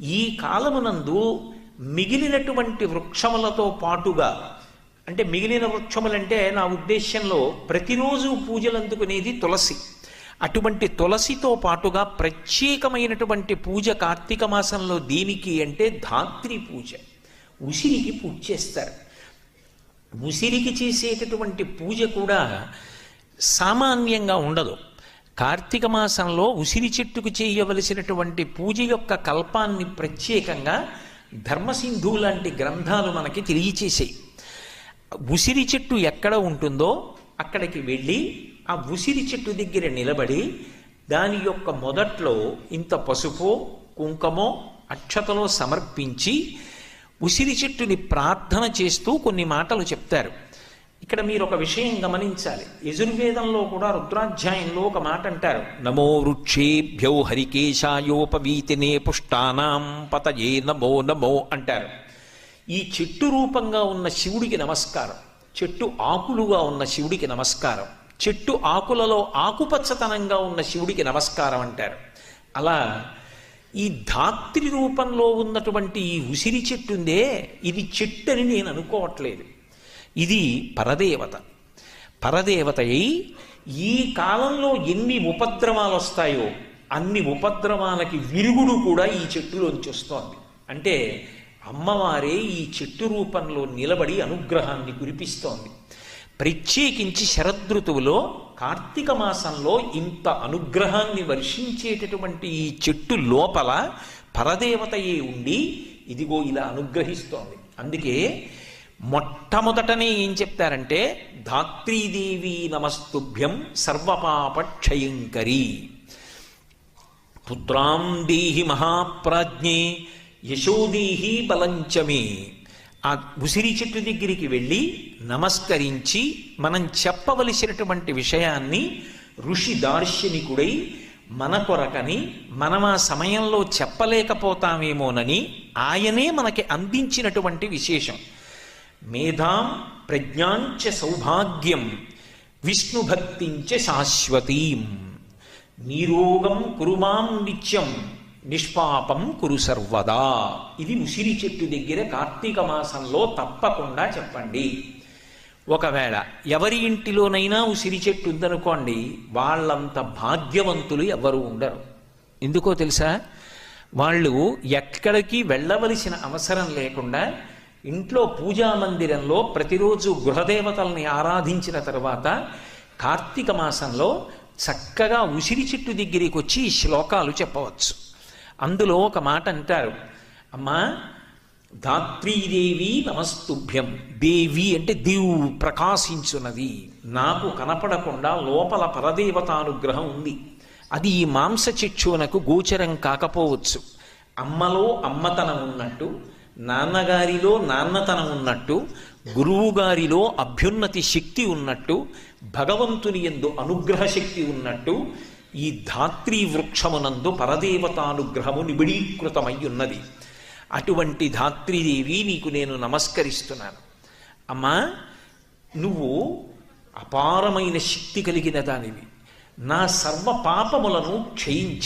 ఈ కాలమునందు మిగిలినటువంటి వృక్షములతో పాటుగా అంటే మిగిలిన వృక్షములంటే నా ఉద్దేశ్యంలో ప్రతిరోజు పూజలు అందుకునేది తులసి. అటువంటి తులసితో పాటుగా ప్రత్యేకమైనటువంటి పూజ కార్తీక మాసంలో దేనికి అంటే ధాత్రి పూజ. ఉసిరికి పూజ చేస్తారు. ఉసిరికి చేసేటటువంటి పూజ కూడా సామాన్యంగా ఉండదు. కార్తీక మాసంలో ఉసిరి చెట్టుకు చేయవలసినటువంటి పూజ యొక్క కల్పాన్ని ప్రత్యేకంగా ధర్మసింధు లాంటి గ్రంథాలు మనకి తెలియచేసాయి. ఉసిరి చెట్టు ఎక్కడ ఉంటుందో అక్కడికి వెళ్ళి ఆ ఉసిరి చెట్టు దగ్గర నిలబడి దాని యొక్క మొదట్లో ఇంత పసుపు కుంకమో అక్షతలో సమర్పించి ఉసిరి చెట్టుని ప్రార్థన చేస్తూ కొన్ని మాటలు చెప్తారు. ఇక్కడ మీరు ఒక విషయం గమనించాలి. యజుర్వేదంలో కూడా రుద్రాధ్యాయంలో ఒక మాట అంటారు. నమో వృక్షేభ్యో హరికేశాయోపవీతినే పుష్టానాం పతయే నమో నమో అంటారు. ఈ చెట్టు రూపంగా ఉన్న శివుడికి నమస్కారం చెట్టు ఆకులుగా ఉన్న శివుడికి నమస్కారం చెట్టు ఆకులలో ఆకుపచ్చతనంగా ఉన్న శివుడికి నమస్కారం అంటారు. అలా ఈ ధాత్రి రూపంలో ఉన్నటువంటి ఈ ఉసిరి చెట్టుందే ఇది చెట్టు అని నేను అనుకోవట్లేదు. ఇది పరదేవత. పరదేవత అయి ఈ కాలంలో ఎన్ని ఉపద్రవాలు వస్తాయో అన్ని ఉపద్రవాలకి విరుగుడు కూడా ఈ చెట్టులోంచి వస్తోంది. అంటే అమ్మవారే ఈ చెట్టు రూపంలో నిలబడి అనుగ్రహాన్ని కురిపిస్తోంది. ప్రత్యేకించి శరదృతువులో కార్తీక మాసంలో ఇంత అనుగ్రహాన్ని వర్షించేటటువంటి ఈ చెట్టు లోపల పరదేవతయే ఉండి ఇదిగో ఇలా అనుగ్రహిస్తోంది. అందుకే మొట్టమొదటనే ఏం చెప్తారంటే ధాత్రీదేవి నమస్తుభ్యం సర్వపాపక్షయంకరి. పుత్రాం దేహి మహాప్రాజ్ఞే యశోదేహి బలంచమే ఆ ఉసిరి చెట్టు దగ్గరికి వెళ్ళి నమస్కరించి మనం చెప్పవలసినటువంటి విషయాన్ని ఋషి దార్శనికుడై మన కొరకని మనం ఆ సమయంలో చెప్పలేకపోతామేమోనని ఆయనే మనకి అందించినటువంటి విశేషం. మేధాం ప్రజ్ఞాంచ సౌభాగ్యం విష్ణుభక్తించ శాశ్వతీం. నీరోగం కురుమాం నిత్యం నిష్పాపం కురు సర్వదా. ఇది ముసిరి చెట్టు దగ్గర కార్తీక మాసంలో తప్పకుండా చెప్పండి. ఒకవేళ ఎవరి ఇంటిలోనైనా ఉసిరి చెట్టు ఉందనుకోండి వాళ్ళంత భాగ్యవంతులు ఎవరు ఉండరు. ఎందుకో తెలుసా? వాళ్ళు ఎక్కడికి వెళ్ళవలసిన అవసరం లేకుండా ఇంట్లో పూజా మందిరంలో ప్రతిరోజు గృహదేవతల్ని ఆరాధించిన తర్వాత కార్తీక మాసంలో చక్కగా ఉసిరి చెట్టు దగ్గరికి వచ్చి ఈ శ్లోకాలు చెప్పవచ్చు. అందులో ఒక మాట అంటారు. అమ్మా ధాత్రీదేవి నమస్తుభ్యం దేవి అంటే దేవు ప్రకాశించున్నది. నాకు కనపడకుండా లోపల పరదేవతానుగ్రహం ఉంది. అది ఈ మాంస చిక్షునకు గోచరం కాకపోవచ్చు. అమ్మలో అమ్మతనం ఉన్నట్టు నాన్నగారిలో నాన్నతనం ఉన్నట్టు గురువు గారిలో అభ్యున్నతి శక్తి ఉన్నట్టు భగవంతుని ఎందు అనుగ్రహ శక్తి ఉన్నట్టు ఈ ధాత్రీ వృక్షమునందు పరదేవతానుగ్రహము నిబిడీకృతమై ఉన్నది అటువంటి ధాత్రీదేవి నీకు నేను నమస్కరిస్తున్నాను. అమ్మా నువ్వు అపారమైన శక్తి కలిగిన దానివి. నా సర్వ పాపములను క్షయించి